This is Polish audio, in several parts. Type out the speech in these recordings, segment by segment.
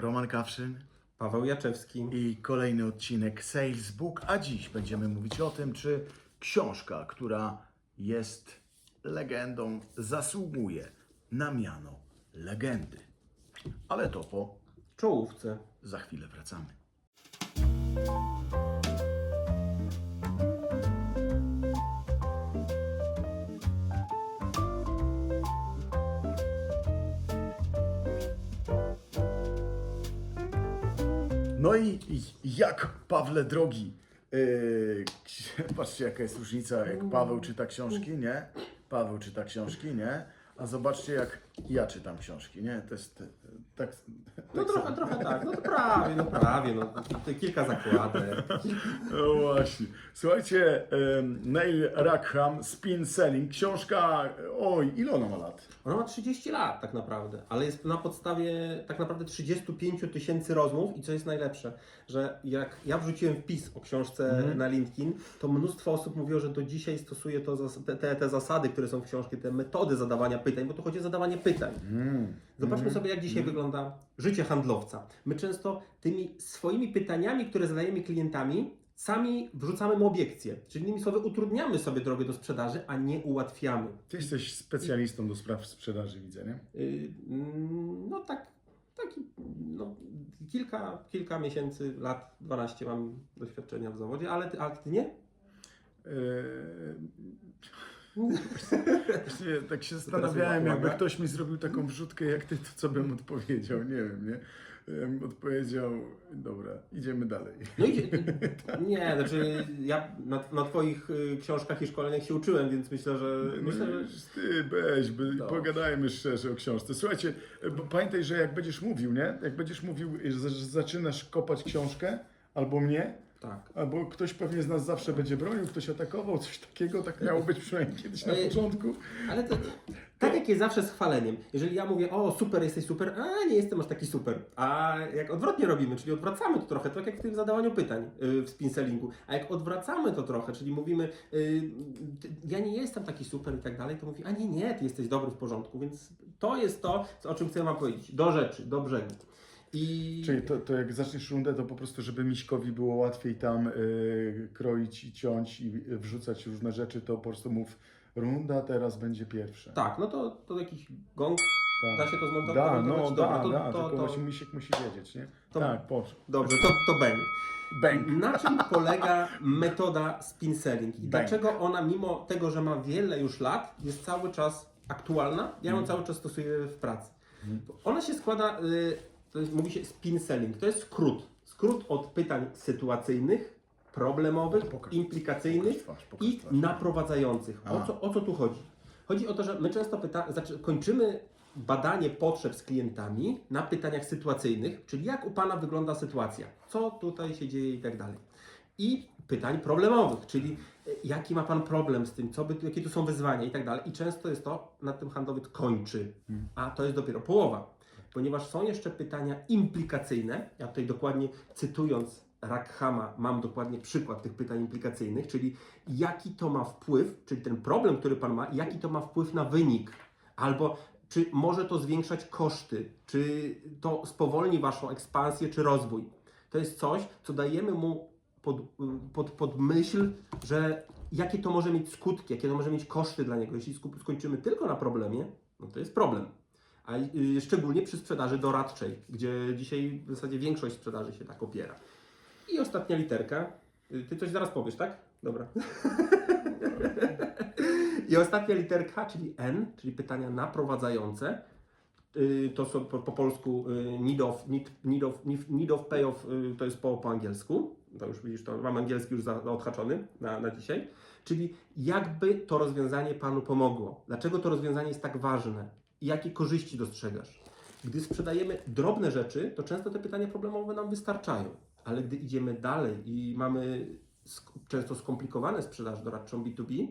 Roman Kawszyn Paweł Jaczewski. i kolejny odcinek Sales Book, a dziś będziemy mówić o tym, czy książka, która jest legendą, zasługuje na miano legendy. Ale to po Czołówce. za chwilę wracamy. No i jak Pawle drogi, yy, patrzcie jaka jest różnica, jak Paweł czyta książki, nie? Paweł czyta książki, nie? A zobaczcie jak ja czytam książki, nie? To jest tak... No tak trochę, trochę tak. No to prawie, no prawie. No, to kilka zakładek. No właśnie. Słuchajcie, Neil Rackham, Spin Selling, książka, oj, ile ona ma lat? Ona ma 30 lat tak naprawdę, ale jest na podstawie tak naprawdę 35 tysięcy rozmów i co jest najlepsze, że jak ja wrzuciłem wpis o książce na LinkedIn, to mnóstwo osób mówiło, że do dzisiaj stosuje to, te, te zasady, które są w książce, te metody zadawania pytań, bo tu chodzi o zadawanie pytań. Zobaczmy sobie, jak dzisiaj wygląda życie handlowca. My często tymi swoimi pytaniami, które zadajemy klientami, sami wrzucamy mu obiekcje. Czyli innymi słowy, utrudniamy sobie drogę do sprzedaży, a nie ułatwiamy. Ty jesteś specjalistą do spraw sprzedaży, widzę, nie? Yy, mm, No tak, taki, no, kilka, kilka miesięcy, lat, 12 mam doświadczenia w zawodzie, ale ty, a ty nie? Eee, Właśnie tak się zastanawiałem, jakby ktoś mi zrobił taką wrzutkę jak ty, to co bym odpowiedział, nie wiem, nie? Ja bym odpowiedział, dobra, idziemy dalej. No i nie, znaczy ja na, na Twoich y, książkach i szkoleniach się uczyłem, więc myślę, że myślę, że Ty, weź, by, No. pogadajmy szczerze o książce. Słuchajcie, bo pamiętaj, że jak będziesz mówił, nie? Jak będziesz mówił, że zaczynasz kopać książkę, albo mnie, tak. albo ktoś pewnie z nas zawsze będzie bronił, ktoś atakował, coś takiego, tak miało być przynajmniej kiedyś na Ej. początku. Ale to, tak jak jest zawsze z chwaleniem. Jeżeli ja mówię, o super, jesteś super, a nie jestem aż taki super. A jak odwrotnie robimy, czyli odwracamy to trochę, tak jak w tym zadawaniu pytań yy, w spinsellingu. A jak odwracamy to trochę, czyli mówimy, yy, ty- ja nie jestem taki super i tak dalej, to mówi, a nie, nie, ty jesteś dobry w porządku. Więc to jest to, o czym chcę Wam powiedzieć. Do rzeczy, do brzegu. I Czyli to, to jak zaczniesz rundę, to po prostu, żeby Miśkowi było łatwiej tam y, kroić i ciąć i wrzucać różne rzeczy, to po prostu mów, runda teraz będzie pierwsza. tak, no to, to jakiś gong, Tak. da się to zmontować? Da, no, Dobra, da, to, da, to, tylko to, właśnie Misiek musi wiedzieć, nie? to- tak, poszło. Dobrze, to, to bang. Bang. Na czym polega metoda spin selling i Bang. dlaczego ona, mimo tego, że ma wiele już lat, jest cały czas aktualna? Ja ją Mhm. cały czas stosuję w pracy. Ona się składa, y, to jest, mówi się spin selling, to jest skrót. Skrót od pytań sytuacyjnych, problemowych, Pokaż. implikacyjnych Pokaż pokaż i naprowadzających. O co, o co tu chodzi? Chodzi o to, że my często pyta, znaczy kończymy badanie potrzeb z klientami na pytaniach sytuacyjnych, czyli jak u Pana wygląda sytuacja, co tutaj się dzieje i tak dalej. I pytań problemowych, czyli e, jaki ma Pan problem z tym, co by, jakie tu są wyzwania i tak dalej. I często jest to, na tym handlowiec kończy, a to jest dopiero połowa. Ponieważ są jeszcze pytania implikacyjne, ja tutaj dokładnie cytując Rackhama mam dokładnie przykład tych pytań implikacyjnych, czyli jaki to ma wpływ, czyli ten problem, który Pan ma, jaki to ma wpływ na wynik, albo czy może to zwiększać koszty, czy to spowolni Waszą ekspansję czy rozwój. To jest coś, co dajemy mu pod, pod, pod myśl, że jakie to może mieć skutki, jakie to może mieć koszty dla niego. Jeśli skończymy tylko na problemie, no to jest problem. A y, szczególnie przy sprzedaży doradczej, gdzie dzisiaj w zasadzie większość sprzedaży się tak opiera. I ostatnia literka. Y, Ty coś zaraz powiesz, tak? Dobra. I ostatnia literka, czyli N, czyli pytania naprowadzające. Y, To są po, po polsku need of, need, need of, need of payoff, to jest po, po angielsku. To już widzisz, to mam angielski już za, odhaczony na, na dzisiaj. Czyli jakby to rozwiązanie Panu pomogło. Dlaczego to rozwiązanie jest tak ważne? Jakie korzyści dostrzegasz? Gdy sprzedajemy drobne rzeczy, to często te pytania problemowe nam wystarczają. Ale gdy idziemy dalej i mamy sk- często skomplikowane sprzedaż doradczą B2B,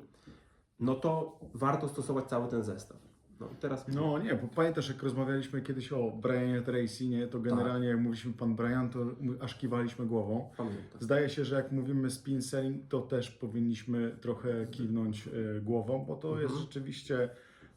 no to warto stosować cały ten zestaw. No teraz No nie, bo pamiętasz jak rozmawialiśmy kiedyś o Brianie Tracy, nie? To generalnie jak mówiliśmy pan Brian, to aż kiwaliśmy głową. pamiętam. Zdaje się, że jak mówimy spin selling, to też powinniśmy trochę kiwnąć e, głową, bo to jest rzeczywiście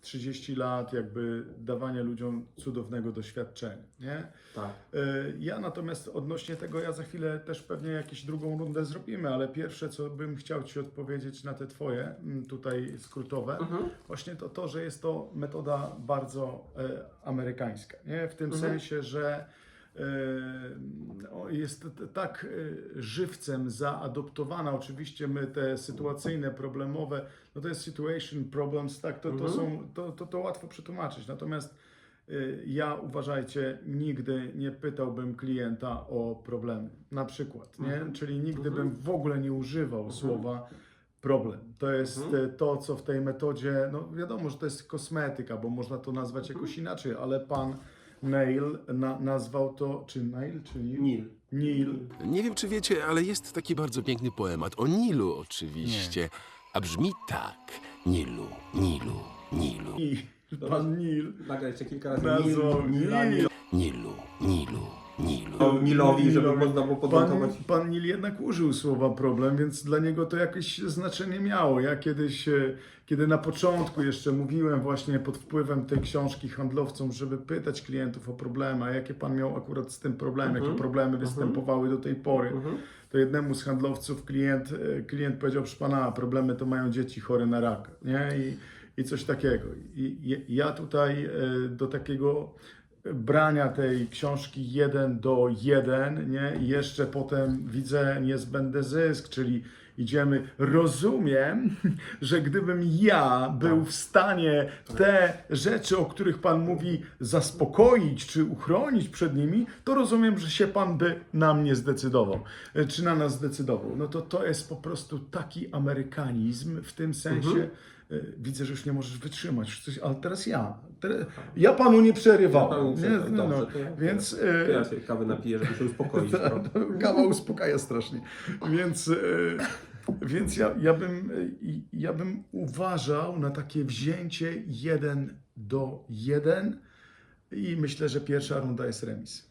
30 lat jakby dawania ludziom cudownego doświadczenia, nie? Tak. Y, Ja natomiast odnośnie tego, ja za chwilę też pewnie jakąś drugą rundę zrobimy, ale pierwsze, co bym chciał Ci odpowiedzieć na te Twoje mm, tutaj skrótowe, Mhm. właśnie to to, że jest to metoda bardzo e, amerykańska, nie? W tym Mhm. sensie, że e, jest t- tak e, żywcem zaadoptowana, oczywiście my te sytuacyjne, problemowe, no to jest situation problems, tak, to, to Mhm. są, to, to, to łatwo przetłumaczyć, natomiast e, ja uważajcie, nigdy nie pytałbym klienta o problemy, na przykład, nie? Mhm. Czyli nigdy Mhm. bym w ogóle nie używał słowa problem. To jest Mhm. e, to, co w tej metodzie, no wiadomo, że to jest kosmetyka, bo można to nazwać jakoś inaczej, ale pan Neil na, nazwał to, czy Neil, czy Neil? Nil. Neil. Nie wiem, czy wiecie, ale jest taki bardzo piękny poemat o Nilu oczywiście. A brzmi tak. Nilu, Nilu, Nilu, I pan Neil Nagraj jeszcze kilka razy. nazwał Nil, Nila, Neil. Nilu, Nilu, Nilu. O, Nilowi, żeby Nilowi. można było Pan, podmontować. pan Nil jednak użył słowa problem, więc dla niego to jakieś znaczenie miało. Ja kiedyś, e, kiedy na początku jeszcze mówiłem właśnie pod wpływem tej książki handlowcom, żeby pytać klientów o problemy, a jakie pan miał akurat z tym problem, jakie problemy występowały do tej pory, Mhm. to jednemu z handlowców klient, e, klient powiedział, proszę pana, problemy to mają dzieci chore na raka, nie? I, i coś takiego. I i- ja tutaj e, do takiego brania tej książki jeden do jeden, nie? I jeszcze potem widzę niezbędny zysk, czyli idziemy. Rozumiem, że gdybym ja był w stanie te rzeczy, o których Pan mówi, zaspokoić czy uchronić przed nimi, to rozumiem, że się Pan by na mnie zdecydował, e, czy na nas zdecydował. No to to jest po prostu taki amerykanizm w tym sensie. e, Widzę, że już nie możesz wytrzymać, coś, ale teraz ja. Teraz, ja panu nie przerywałem. Ja nie przerywałem. no, Dobrze, to ja- więc To ja e, się kawy napiję, żeby się uspokoić. No. Kawa uspokaja strasznie. Więc, e, więc ja, ja, bym, e, ja bym uważał na takie wzięcie jeden do jeden i myślę, że pierwsza runda jest remis.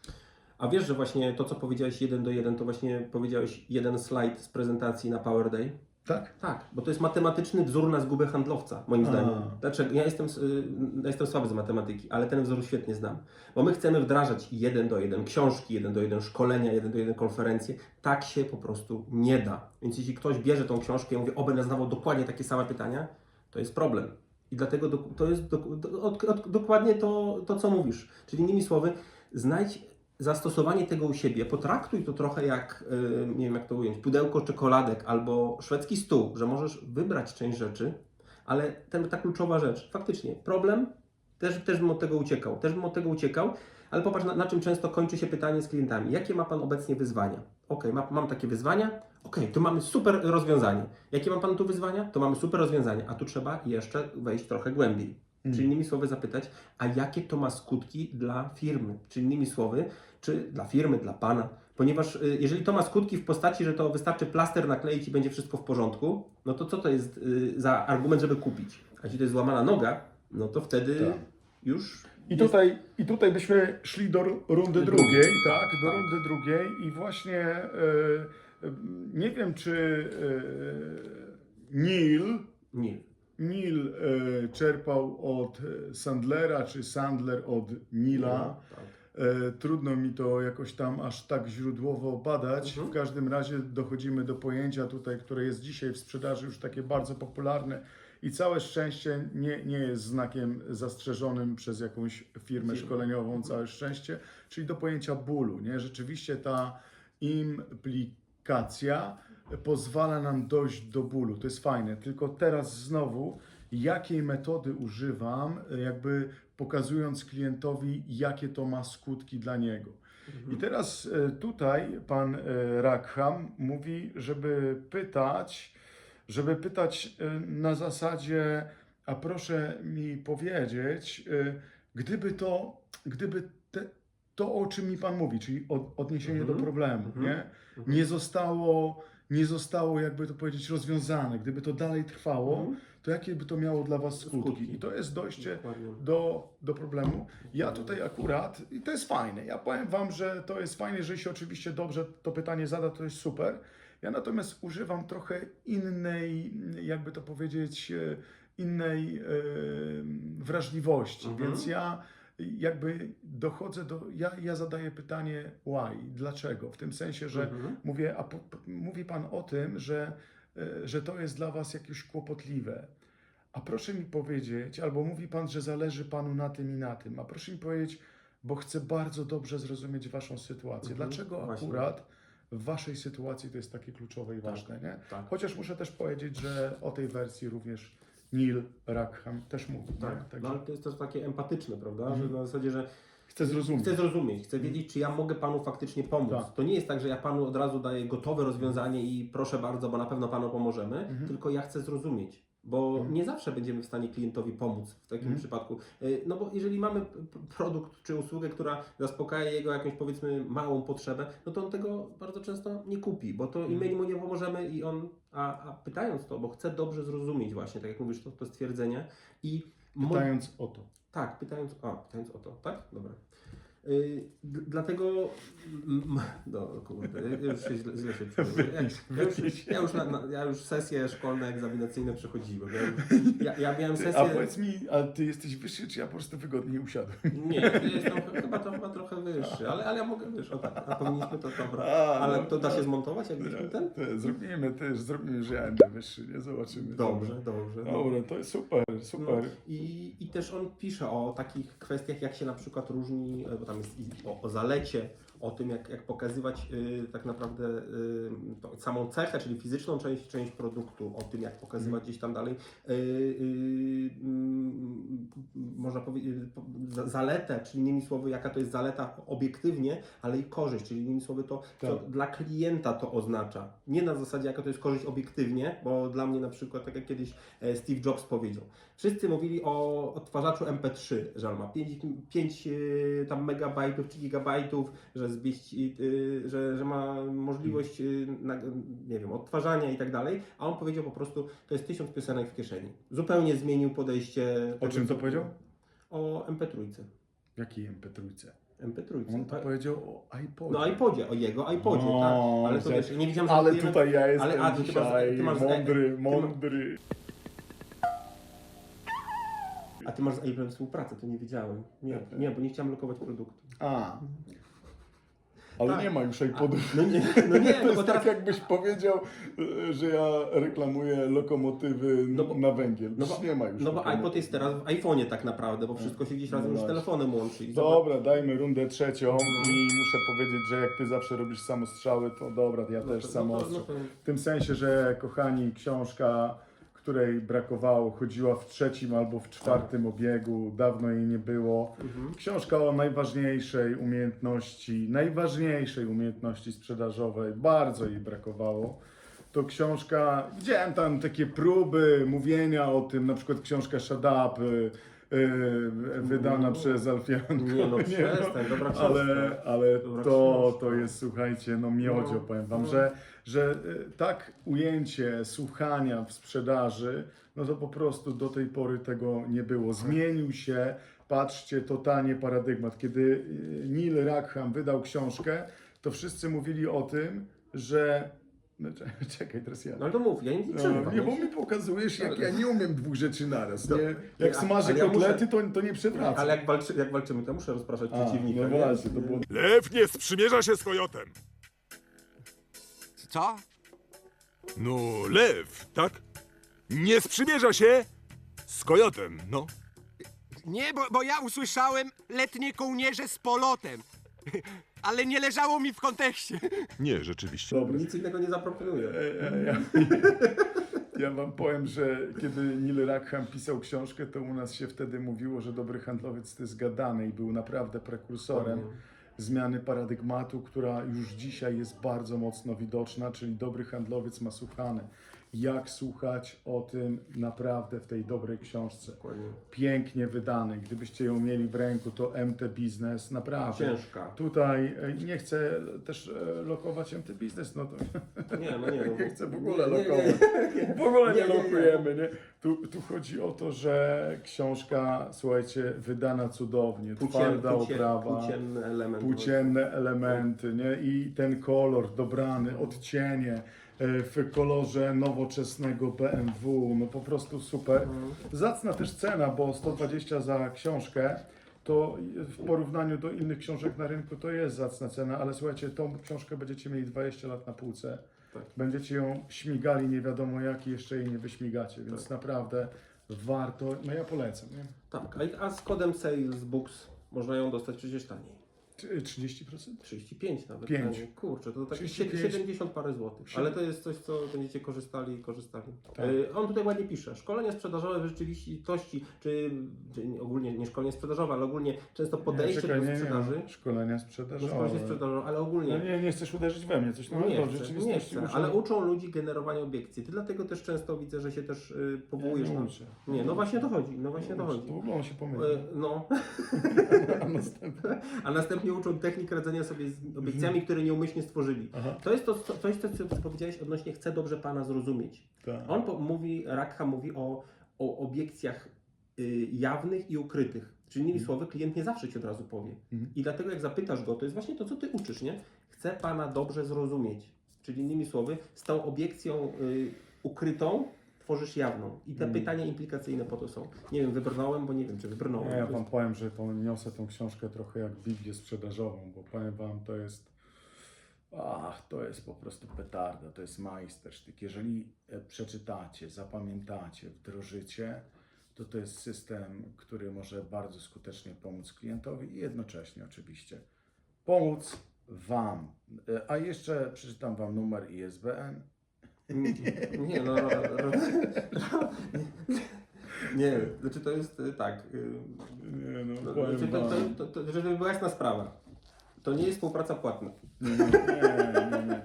A wiesz, że właśnie to, co powiedziałeś jeden do jeden, to właśnie powiedziałeś jeden slajd z prezentacji na Power Day? Tak? Tak, bo to jest matematyczny wzór na zgubę handlowca, moim zdaniem. Dlaczego? Ja jestem, y, jestem słaby z matematyki, ale ten wzór świetnie znam. Bo my chcemy wdrażać jeden do jeden książki, jeden do jeden szkolenia, jeden do jeden konferencje. Tak się po prostu nie da. Więc jeśli ktoś bierze tą książkę i mówi, o będę dokładnie takie same pytania, to jest problem. I dlatego do, to jest do, do, od, od, dokładnie to, to, co mówisz. Czyli innymi słowy, znajdź zastosowanie tego u siebie, potraktuj to trochę jak, y, nie wiem jak to ująć, pudełko czekoladek albo szwedzki stół, że możesz wybrać część rzeczy, ale ten, ta kluczowa rzecz, faktycznie, problem, też, też bym od tego uciekał, też bym od tego uciekał, ale popatrz na, na czym często kończy się pytanie z klientami. Jakie ma Pan obecnie wyzwania? Ok, ma, mam takie wyzwania, ok, tu mamy super rozwiązanie. Jakie ma Pan tu wyzwania? To mamy super rozwiązanie, a tu trzeba jeszcze wejść trochę głębiej. Czyli innymi słowy zapytać, a jakie to ma skutki dla firmy? Czyli innymi słowy, czy dla firmy, dla Pana? Ponieważ y, jeżeli to ma skutki w postaci, że to wystarczy plaster nakleić i będzie wszystko w porządku, no to co to jest y, za argument, żeby kupić? A jeśli to jest złamana noga, no to wtedy Tak. już I tutaj, I tutaj byśmy szli do ru- rundy Drugiej. tak, do Tak. rundy drugiej i właśnie e, nie wiem, czy e, Neil. Neil e, czerpał od e, Sandlera, czy Sandler od Nila. Tak. E, trudno mi to jakoś tam aż tak źródłowo badać. Mhm. W każdym razie dochodzimy do pojęcia tutaj, które jest dzisiaj w sprzedaży już takie bardzo popularne i całe szczęście nie, nie jest znakiem zastrzeżonym przez jakąś firmę szkoleniową, całe szczęście, czyli do pojęcia bólu. Nie? Rzeczywiście ta implikacja pozwala nam dojść do bólu. To jest fajne. Tylko teraz znowu, jakiej metody używam, jakby pokazując klientowi, jakie to ma skutki dla niego. I teraz e, tutaj pan e, Rackham mówi, żeby pytać, żeby pytać e, na zasadzie, a proszę mi powiedzieć, gdyby to, gdyby te, to, o czym mi pan mówi, czyli od, odniesienie Mhm. do problemu, Mhm. nie? nie zostało, nie zostało, jakby to powiedzieć, rozwiązane, gdyby to dalej trwało, Mhm. to jakie by to miało dla Was skutki? Skutki. I to jest dojście do, do problemu. Ja tutaj akurat, i to jest fajne, ja powiem Wam, że to jest fajne, jeżeli się oczywiście dobrze to pytanie zada, to jest super. Ja natomiast używam trochę innej, jakby to powiedzieć, e, innej e, wrażliwości. Mhm. Więc ja jakby dochodzę do. Ja, ja zadaję pytanie why, dlaczego? W tym sensie, że Mhm. mówię, a po, mówi Pan o tym, że, e, że to jest dla Was jakieś kłopotliwe. A proszę mi powiedzieć, albo mówi Pan, że zależy Panu na tym i na tym, a proszę mi powiedzieć, bo chcę bardzo dobrze zrozumieć Waszą sytuację. Mhm, Dlaczego właśnie. akurat w Waszej sytuacji to jest takie kluczowe i ważne, nie? tak. Chociaż muszę też powiedzieć, że o tej wersji również Neil Rackham też mówi. Tak, nie? Także no, ale to jest też takie empatyczne, prawda? Mhm. Że na zasadzie, że chcę zrozumieć. chcę zrozumieć, chcę wiedzieć, czy ja mogę Panu faktycznie pomóc. Tak. To nie jest tak, że ja Panu od razu daję gotowe rozwiązanie i proszę bardzo, bo na pewno Panu pomożemy, Mhm. tylko ja chcę zrozumieć. Bo Mhm. nie zawsze będziemy w stanie klientowi pomóc w takim Mhm. przypadku. Y, No bo jeżeli mamy produkt czy usługę, która zaspokaja jego jakąś powiedzmy małą potrzebę, no to on tego bardzo często nie kupi, bo to i my mu nie pomożemy i on, a, a pytając to, bo chce dobrze zrozumieć właśnie, tak jak mówisz, to, to stwierdzenie i Pytając o to. tak, pytając, a, pytając o to, tak? Dobra. Yy, d- dlatego, no kurde, ja już się źle, źle się czuję. Ja, już, ja, już na, na, ja już sesje szkolne, egzaminacyjne przechodziłem. Ja, ja, miałem sesję... a powiedz mi, a ty jesteś wyższy, czy ja po prostu wygodnie usiadłem? Nie, jestem chyba, to, chyba trochę wyższy, ale, ale ja mogę, wiesz, o tak, a powinniśmy to, dobra. A, Ale no, to da się zmontować, jakbyśmy ten? Te, zrobimy też, zrobimy, że ja będę wyższy, nie? Zobaczymy. Dobrze, dobrze. no. Dobra, to jest super, super. No, i, I też on pisze o takich kwestiach, jak się na przykład różni, e, bo tam jest i o, o zalecie, o tym, jak, jak pokazywać y, tak naprawdę y, samą cechę, czyli fizyczną część, część produktu, o tym, jak pokazywać gdzieś tam dalej. Y, y, mm, można powiedzieć, za- zaletę, czyli innymi słowy, jaka to jest zaleta obiektywnie, ale i korzyść, czyli innymi słowy to, co Tak. dla klienta to oznacza. Nie na zasadzie, jaka to jest korzyść obiektywnie, bo dla mnie na przykład, tak jak kiedyś e, Steve Jobs powiedział, wszyscy mówili o odtwarzaczu MP3, że on ma 5, 5 tam megabajtów czy gigabajtów, że, zmieści, y, że, że ma możliwość y, nie wiem, odtwarzania i tak dalej, a on powiedział po prostu, to jest tysiąc piosenek w kieszeni. Zupełnie zmienił podejście. O czym to co- powiedział? O MP3. W jakiej MP3? MP3. On to tak? powiedział o iPodzie. No iPodzie, o jego iPodzie, O, tak. Ale to wiesz, nie widziałem, Ale tutaj ja jestem Ale- a, ty masz- dzisiaj ty masz- mądry, ty mądry. A ty masz z Apple'em współpracę, to nie wiedziałem. Nie, nie, bo nie chciałem lokować produktu. A. Ale Tak. nie ma już iPodów. No nie, no nie, To no jest bo teraz... tak jakbyś powiedział, y, że ja reklamuję lokomotywy No bo- na węgiel. No bo, nie ma już no bo iPod jest teraz w iPhone'ie tak naprawdę, bo wszystko się gdzieś razem No już z telefonem łączy. Dobra, dajmy rundę trzecią i muszę powiedzieć, że jak ty zawsze robisz samostrzały, to dobra, ja No też no to- no to- W tym sensie, że kochani, książka, której brakowało, chodziła w trzecim albo w czwartym obiegu, dawno jej nie było. Mhm. Książka o najważniejszej umiejętności, najważniejszej umiejętności sprzedażowej, bardzo jej brakowało. To książka, widziałem tam takie próby mówienia o tym, na przykład książka Shut Up, y, wydana No. przez Alfianko. Nie no, przestań, dobra. Ale, ale Dobra to, to jest, słuchajcie, no miodzio, No, powiem Wam, no. że, że y, tak ujęcie słuchania w sprzedaży, no to po prostu do tej pory tego nie było. Zmienił się, patrzcie, totalnie paradygmat. Kiedy y, Neil Rackham wydał książkę, to wszyscy mówili o tym, że... No, cze- czekaj, teraz ja. No ale to mów, ja nie No, przerywam. nie, bo mi pokazujesz, jak ja nie umiem dwóch rzeczy naraz. Nie? Nie, Jak a- smażę ale ja muszę- kotlety, to, to nie przewracam. Ale jak, walczy, jak walczymy, to muszę rozpraszać A, przeciwnika. no nie? właśnie, to było Lew nie sprzymierza się z kojotem. Co? No, lew, tak? Nie sprzymierza się z kojotem, no. Nie, bo, bo ja usłyszałem letnie kołnierze z polotem. Ale nie leżało mi w kontekście. Nie, rzeczywiście. Nic innego nie zaproponuję. E, e, Ja, ja wam powiem, że kiedy Neil Rackham pisał książkę, to u nas się wtedy mówiło, że dobry handlowiec to jest gadany i był naprawdę prekursorem zmiany paradygmatu, która już dzisiaj jest bardzo mocno widoczna, czyli dobry handlowiec ma słuchane. Jak słuchać o tym naprawdę w tej dobrej książce. Dokładnie. Pięknie wydanej. Gdybyście ją mieli w ręku, to MT Biznes, naprawdę. Ciężka. Tutaj e, nie chcę też e, lokować MT Biznes, no to Nie, no nie. No, nie chcę w ogóle nie, nie, lokować. nie. W ogóle nie, Nie, nie, nie. lokujemy, nie? Tu, tu chodzi o to, że książka, słuchajcie, wydana cudownie, Płcien, twarda płcie, oprawa, płcienny element. płcienne elementy, nie? I ten kolor dobrany, odcienie, w kolorze nowoczesnego BMW. No po prostu super. Zacna też cena, bo 120 za książkę. To w porównaniu do innych książek na rynku to jest zacna cena, ale słuchajcie, tą książkę będziecie mieli 20 lat na półce. Tak. Będziecie ją śmigali nie wiadomo jak i jeszcze jej nie wyśmigacie, więc naprawdę warto, no ja polecam, nie? Tak, a, a z kodem SalesBooks można ją dostać przecież taniej. Czy- 30%? 35 nawet. Pięć. Kurczę, to tak 35. 70 parę złotych. Ale to jest coś, co będziecie korzystali i korzystali. Tak. Y, On tutaj ładnie pisze. Szkolenia sprzedażowe w rzeczywistości, czy, czy nie- ogólnie nie szkolenie sprzedażowe, ale ogólnie często podejście nie, czekaj, do nie, nie, sprzedaży. no, szkolenia No, sprzedażowe. szkolenie sprzedażowe, ale ogólnie. No nie, nie chcesz uderzyć we mnie, coś tam No nie no, chcę, nie rzeczywistości chcę, ale uczą ludzi generowania obiekcji. Ty dlatego też często widzę, że się też y, powołujesz nie na... uczę. Nie, no właśnie to chodzi, no właśnie to chodzi. To w ogóle on się pomylił. Y, No, A następnie. a następnie uczą technik radzenia sobie z obiekcjami, które nieumyślnie stworzyli. Aha. To jest to, co, jest to co powiedziałeś odnośnie chcę dobrze Pana zrozumieć. Tak. On po, mówi, Rakha mówi o, o obiekcjach y, jawnych i ukrytych. Czyli innymi słowy, klient nie zawsze Ci od razu powie. Mhm. I dlatego jak zapytasz go, to jest właśnie to, co Ty uczysz, nie? Chcę Pana dobrze zrozumieć. Czyli innymi słowy, z tą obiekcją y, ukrytą tworzysz jawną. I te Mhm. pytania implikacyjne po to są. Nie wiem, wybrnąłem, bo nie wiem, czy wybrnąłem. Nie, ja wam powiem, że poniosę tą książkę trochę jak Biblię sprzedażową, bo powiem wam, to jest ach, to jest po prostu petarda, to jest majstersztyk. Jeżeli e, przeczytacie, zapamiętacie, wdrożycie, to to jest system, który może bardzo skutecznie pomóc klientowi i jednocześnie oczywiście pomóc wam. E, A jeszcze przeczytam wam numer ISBN. Nie, no. ro- Nie, znaczy to jest y, tak. y, Nie, no, No, powiem znaczy, to, wam. to, to, to, żeby była jasna sprawa. To nie jest współpraca płatna. Nie, nie, nie, nie.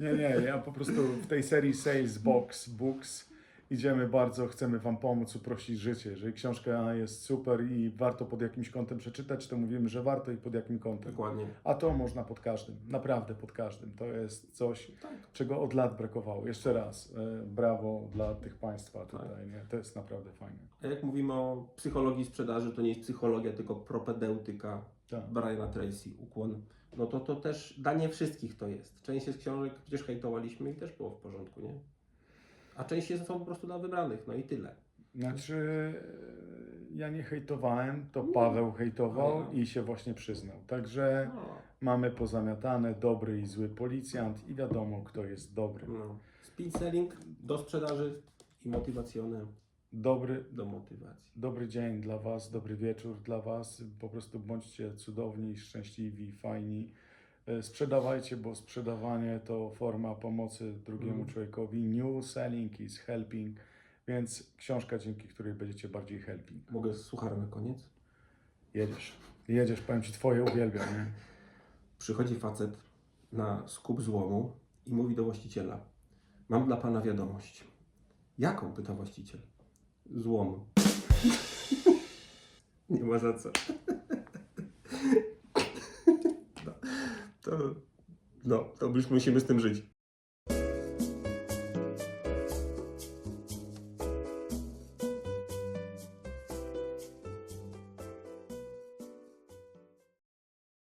Nie, nie, ja po prostu w tej serii Sales Box Books idziemy bardzo, chcemy Wam pomóc, uprościć życie. Jeżeli książka jest super i warto pod jakimś kątem przeczytać, to mówimy, że warto i pod jakim kątem. Dokładnie. A to można pod każdym, naprawdę pod każdym. To jest coś, czego od lat brakowało. Jeszcze raz, e, brawo dla tych Państwa tutaj, nie? To jest naprawdę fajne. A jak mówimy o psychologii sprzedaży, to nie jest psychologia, tylko propedeutyka Tak. Briana Tracy, ukłon. No to to też dla nie wszystkich to jest. Część z książek przecież hejtowaliśmy i też było w porządku, nie? A jest są po prostu dla wybranych, no i tyle. Znaczy, e, ja nie hejtowałem, to Paweł hejtował No. i się właśnie przyznał. Także No, mamy pozamiatane dobry i zły policjant i wiadomo, kto jest dobry. no. Speed selling do sprzedaży i motywacjone Dobry, do motywacji. dobry dzień dla Was, dobry wieczór dla Was. Po prostu bądźcie cudowni, szczęśliwi, fajni. E, Sprzedawajcie, bo sprzedawanie to forma pomocy drugiemu Mhm. człowiekowi. New selling is helping, więc książka, dzięki której będziecie bardziej helping. Mogę z sucharem na koniec? Jedziesz, jedziesz, powiem Ci, Twoje uwielbiam, nie? Przychodzi facet na skup złomu i mówi do właściciela: Mam dla pana wiadomość. Jaką? pyta właściciel. Złomu. Nie ma za co. To, no, to już musimy z tym żyć.